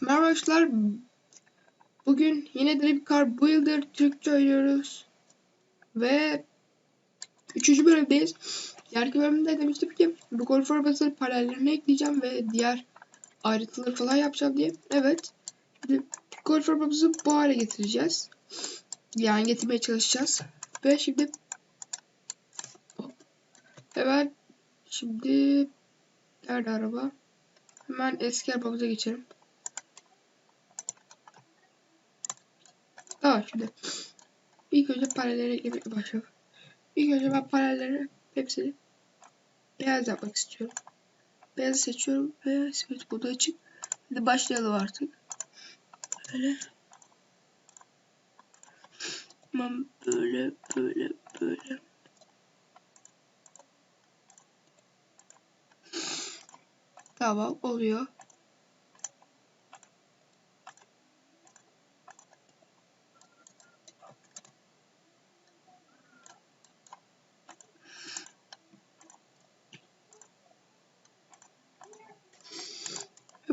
Merhaba arkadaşlar. Bugün yine Drip Car Builder Türkçe oynuyoruz. Ve 3. bölümdeyiz. Diğerki bölümde demiştim ki bu golf arabası paralellerine ekleyeceğim ve diğer ayrıntıları falan yapacağım diye. Evet. Şimdi golf arabamızı bu hale getireceğiz. Yani getirmeye çalışacağız. Ve şimdi Evet. Şimdi nerede araba? Hemen eski arabamıza geçelim. Tamam şimdi. İlk önce paralelleri eklemeye başlayalım. İlk önce ben paralelleri hepsini beyaz yapmak istiyorum. Beyaz seçiyorum ve simit bulduğu için hadi başlayalım artık. Böyle. Tamam böyle böyle böyle. Tamam oluyor.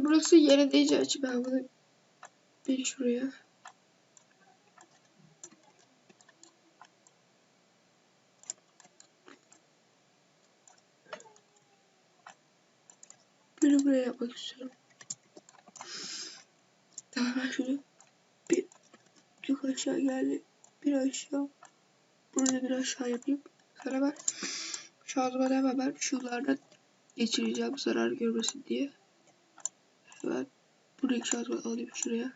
Burası yere değeceği için ben bunu bir şuraya Böyle buraya yapmak istiyorum. Tamam ben şunu bir çok aşağı geldi. Bir aşağı. Burada bir aşağı yapayım. Sonra ben şanzımanı hemen ben şunlardan geçireceğim zarar görmesin diye. Hemen buradaki şanzımanı alayım şuraya.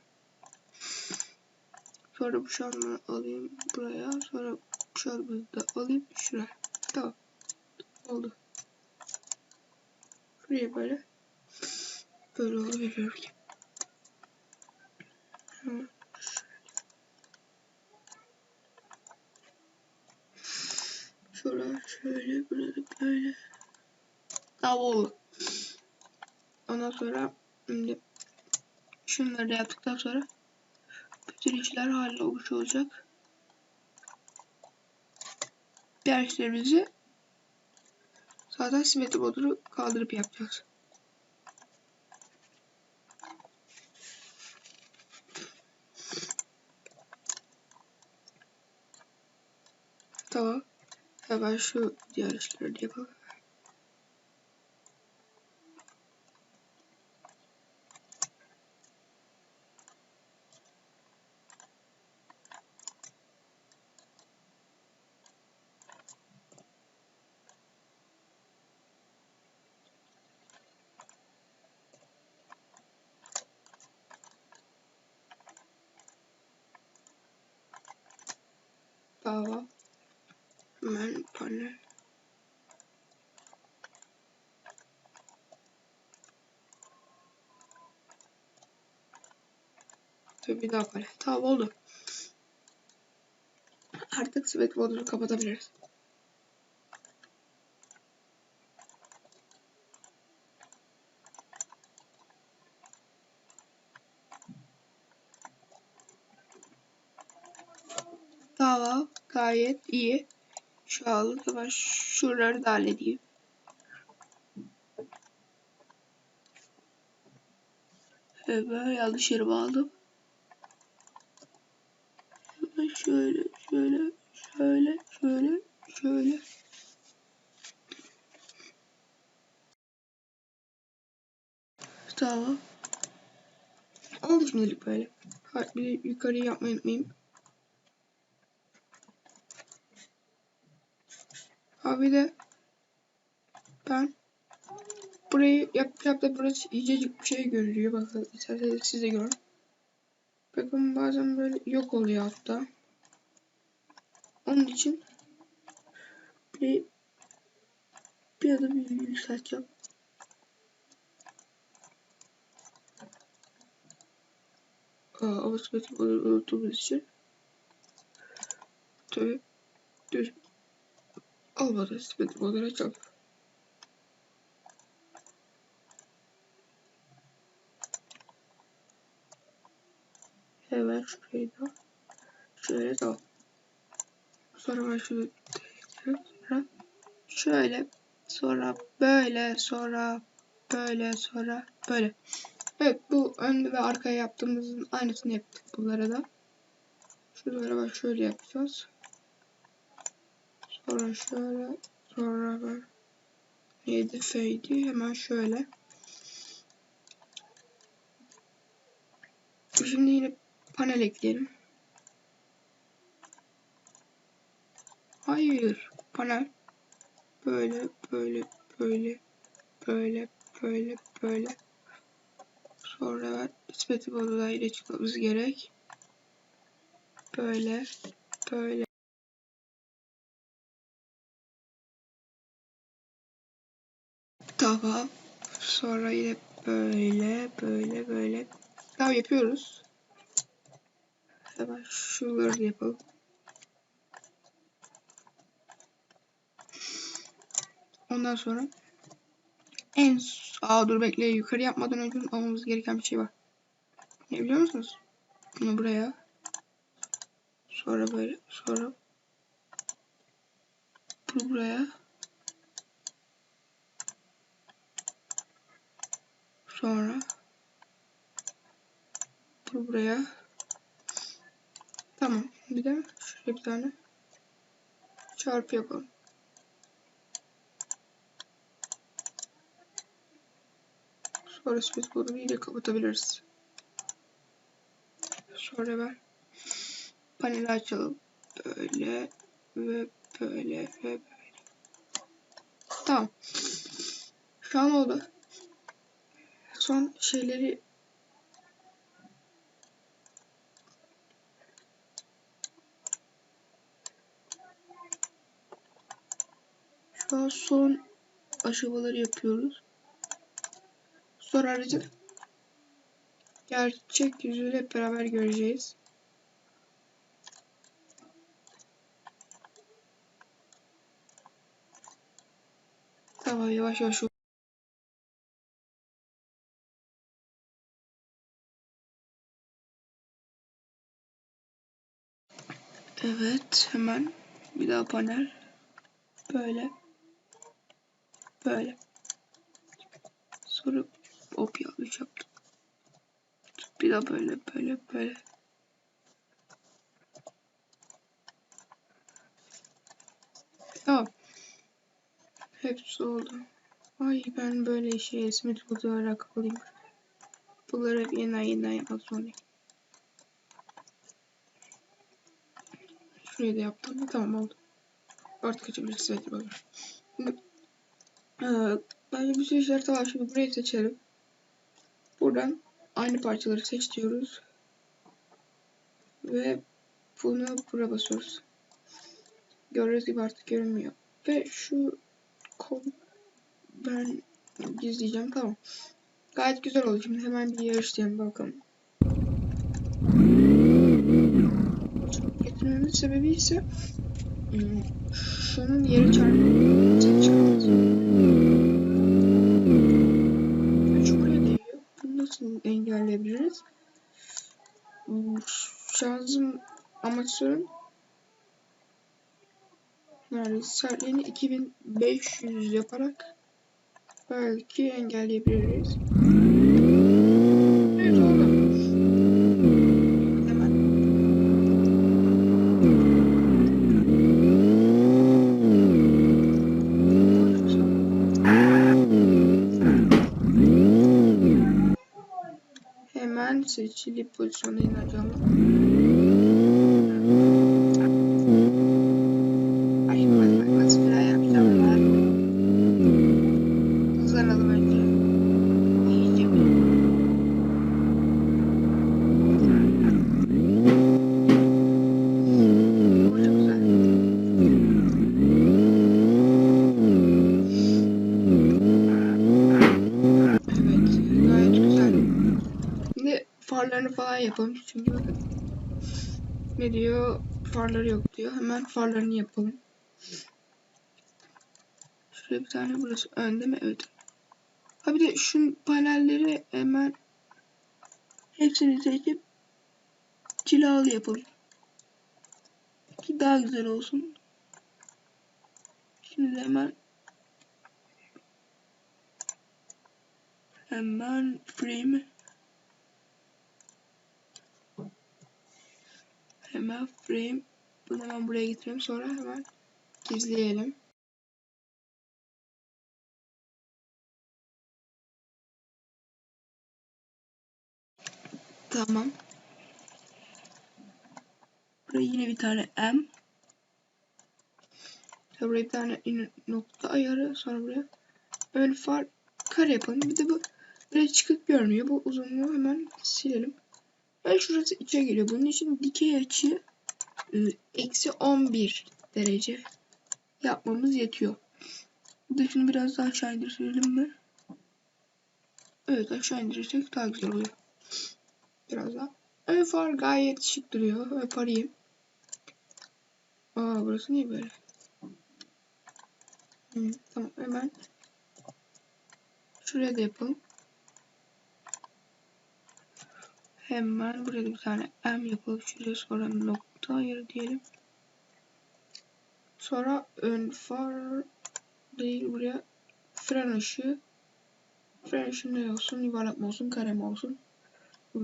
Sonra bu şanzımanı alayım buraya. Sonra bu şanzımanı da alayım şuraya. Tamam. Oldu. Şuraya böyle. Böyle oldu bilmiyorum ki. Şöyle şöyle burada böyle. Tamam oldu. Ondan sonra şimdi şunları da yaptıktan sonra bütün işler hallolmuş olacak. Diğer işlerimizi zaten simetri modunu kaldırıp yapacağız. Tamam. Hemen şu diğer işleri yapalım. Tamam. Hemen panel. Tabii bir daha panel. Tamam oldu. Artık simet modunu kapatabiliriz. Tamam. Gayet iyi. Şu anlık hemen şuraları da halledeyim. Hemen yanlış yere aldım. Hemen şöyle, şöyle, şöyle, şöyle, şöyle. Tamam. Oldu şimdilik böyle. Hadi bir de yukarıyı unutmayayım. Abi de ben burayı yapacağım da burası iyicecik bir şey görünüyor. Bakın isterseniz siz de görün. Bakın bazen böyle yok oluyor hatta. Onun için bir bir adım yükselteceğim. Aa, sıkıntı unuttuğumuz için. Tabii. Düz olmadı. Sıkıntı olarak açalım. Hemen şurayı da şöyle tamam. Sonra ben şunu sonra şöyle sonra böyle sonra böyle sonra böyle. Evet bu ön ve arkaya yaptığımızın aynısını yaptık bunlara da. Şuralara bak şöyle yapacağız. Sonra şöyle. Sonra bak. Neydi feydi hemen şöyle. Şimdi yine panel ekleyelim. Hayır. Panel. Böyle, böyle, böyle, böyle, böyle, böyle. Sonra nispeti bozuda ile çıkmamız gerek. Böyle, böyle. Tamam. Sonra yine böyle, böyle, böyle. Tamam yapıyoruz. Hemen şunları yapalım. Ondan sonra en aa dur bekle yukarı yapmadan önce almamız gereken bir şey var. Ne biliyor musunuz? Bunu buraya sonra böyle sonra bunu buraya sonra bunu buraya tamam bir de şuraya bir tane çarpı yapalım. Sonra space bunu iyice kapatabiliriz. Sonra ver. Paneli açalım. Böyle ve böyle ve böyle. Tamam. Şu an oldu. Son şeyleri Şu an son aşamaları yapıyoruz. Sonra aracın gerçek yüzüyle hep beraber göreceğiz. Tamam yavaş yavaş Evet hemen bir daha panel böyle böyle sonra hop yanlış yaptım bir daha böyle böyle böyle tamam hepsi oldu ay ben böyle şey Smith Wood'a kapalıyım bunları hep yeniden yeniden yapmak zorundayım Şurayı da yaptım. Tamam oldu. Artık açabiliriz. Evet bakalım. Şimdi ee, bence bir sürü işler var. Şimdi burayı seçelim. Buradan aynı parçaları seç diyoruz. Ve bunu buraya basıyoruz. Gördüğünüz gibi artık görünmüyor. Ve şu kol ben gizleyeceğim. Tamam. Gayet güzel oldu. Şimdi hemen bir yarışlayalım bakalım. Getirmemin sebebi ise şunun yere çarpması çıkması. Şu buraya değiyor. Bunu nasıl engelleyebiliriz? Şarjım amatörün yani sertliğini 2500 yaparak belki engelleyebiliriz. Evet oldu. Hemen Hemen seçili pozisyona ineceğim. Ay bak bak nasıl bir yapacağım ben. Hızlanalım önce. İyice bir. Bu çok güzel. Evet gayet güzel. Şimdi farlarını falan yapalım. Çünkü bakın. Ne diyor? Farları yok diyor. Hemen farlarını yapalım. Şuraya bir tane burası önde mi? Evet. Ha bir de şu panelleri hemen hepsini seçip cilalı yapalım. Ki daha güzel olsun. Şimdi de hemen hemen frame Hemen frame. Bunu hemen buraya getirelim. Sonra hemen gizleyelim. Tamam. Buraya yine bir tane M. Sonra buraya bir tane nokta ayarı. Sonra buraya ön far kare yapalım. Bir de bu böyle çıkık görünüyor. Bu uzunluğu hemen silelim. Ve şurası içe geliyor. Bunun için dikey açı e, eksi 11 derece yapmamız yetiyor. Şunu biraz daha aşağı indirelim mi? Evet aşağı indirirsek daha güzel oluyor. Biraz daha. Ön far gayet şık duruyor. Ön farayım. Aa burası niye böyle? Hmm, tamam hemen şuraya da yapalım. Hemen buraya bir tane M yapalım. Şuraya sonra nokta ayarı diyelim. Sonra ön far değil buraya fren ışığı. Fren ışığı ne olsun? Yuvarlak mı olsun? Kare mi olsun? Ee,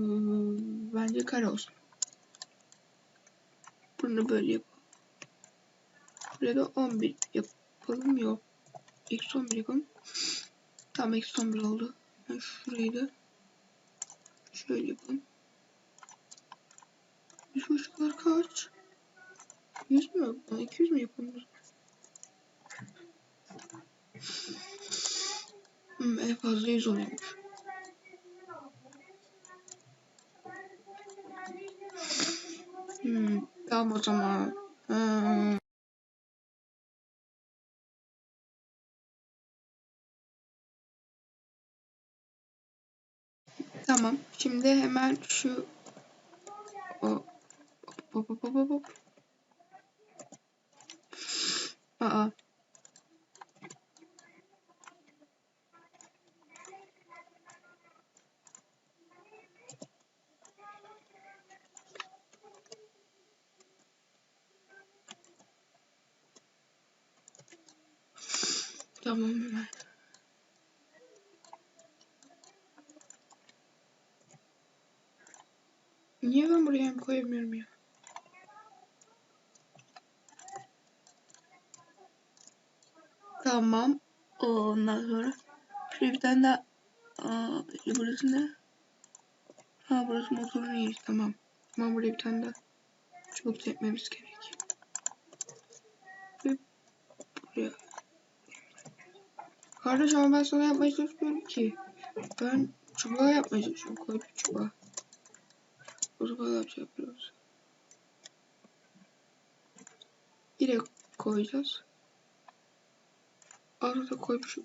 bence kare olsun. Bunu böyle yapalım. Buraya da 11 yapalım. Yok. Eksi 11 yapalım. Tamam eksi 11 oldu. Ben şurayı da şöyle yapalım. Yüz ışıklar kaç? 100 mü? Ben 200 mü yapalım? Hmm, en fazla 100 oluyormuş. Hmm, tamam o zaman. Hmm. Tamam. Şimdi hemen şu o hop hop hop hop hop. Aa. Tamam hemen. Niye ben buraya hem koyamıyorum ya? Tamam. Ondan sonra şuraya bir tane daha Aa, burası ne? Ha burası motorun yeri tamam. Tamam buraya bir tane daha çubuk çekmemiz gerek. Ve buraya. Kardeş ama ben sana yapmaya çalışmıyorum ki. Ben çubuğa yapmaya çalışıyorum. Koy bir çubuğa. O zaman da bir şey yapıyoruz. Direkt koyacağız. сразу такое пишу.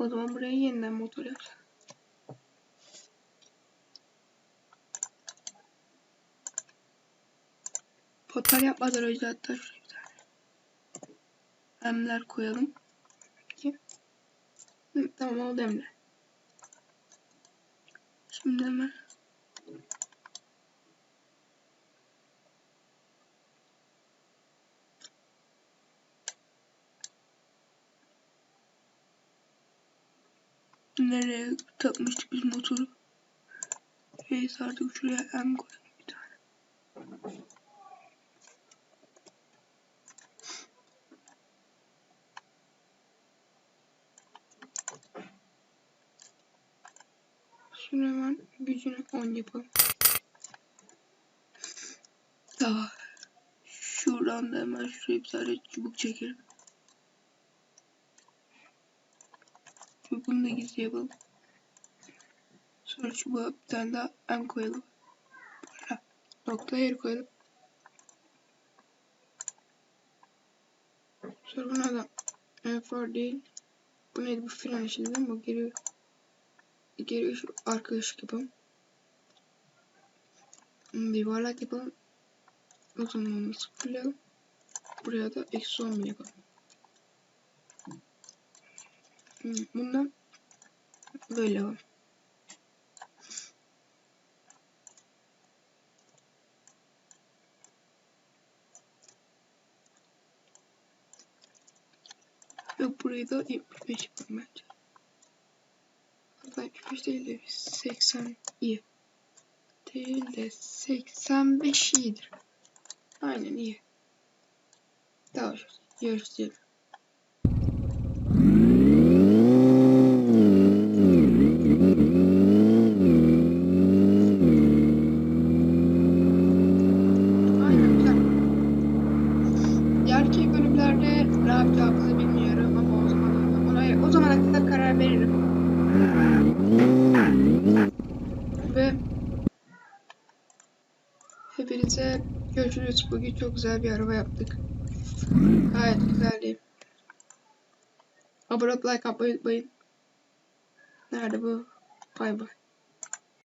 O zaman buraya yeniden motor yapacağız. Potlar yapmadan önce hatta şuraya bir tane emler koyalım. Peki. Hı, tamam oldu emler. Şimdi hemen nereye takmıştık biz motoru? Neyse artık şuraya M koyalım bir tane. Şunu hemen gücünü 10 yapalım. Tamam. Şuradan da hemen şuraya bir tane çubuk çekelim. Çubuğunu da gizli yapalım. Sonra çubuğa bir tane daha M koyalım. Böyle. Nokta yer koyalım. Sonra buna da M4 değil. Bu neydi bu fren işi değil mi? Bu geri geri şu arka ışık yapalım. Bir yuvarlak yapalım. Uzunluğunu sıfırlayalım. Buraya da eksi 10 bin yapalım. Hmm, bundan böyle yapalım. Yok burayı da 75 yapalım bence. Hatta 75 değil de 80 iyi. Değil de 85 iyidir. Aynen iyi. Daha hoş. Yarış. Aynen güzel. Diğerki bölümlerde ne yapacağımızı bilmiyorum ama o zaman ona, o zamana kadar karar veririm. Ve hepinize görüşürüz. Bugün çok güzel bir araba yaptık. Gayet güzeldi. Abone olup like atmayı unutmayın. Nerede bu? Bay bay.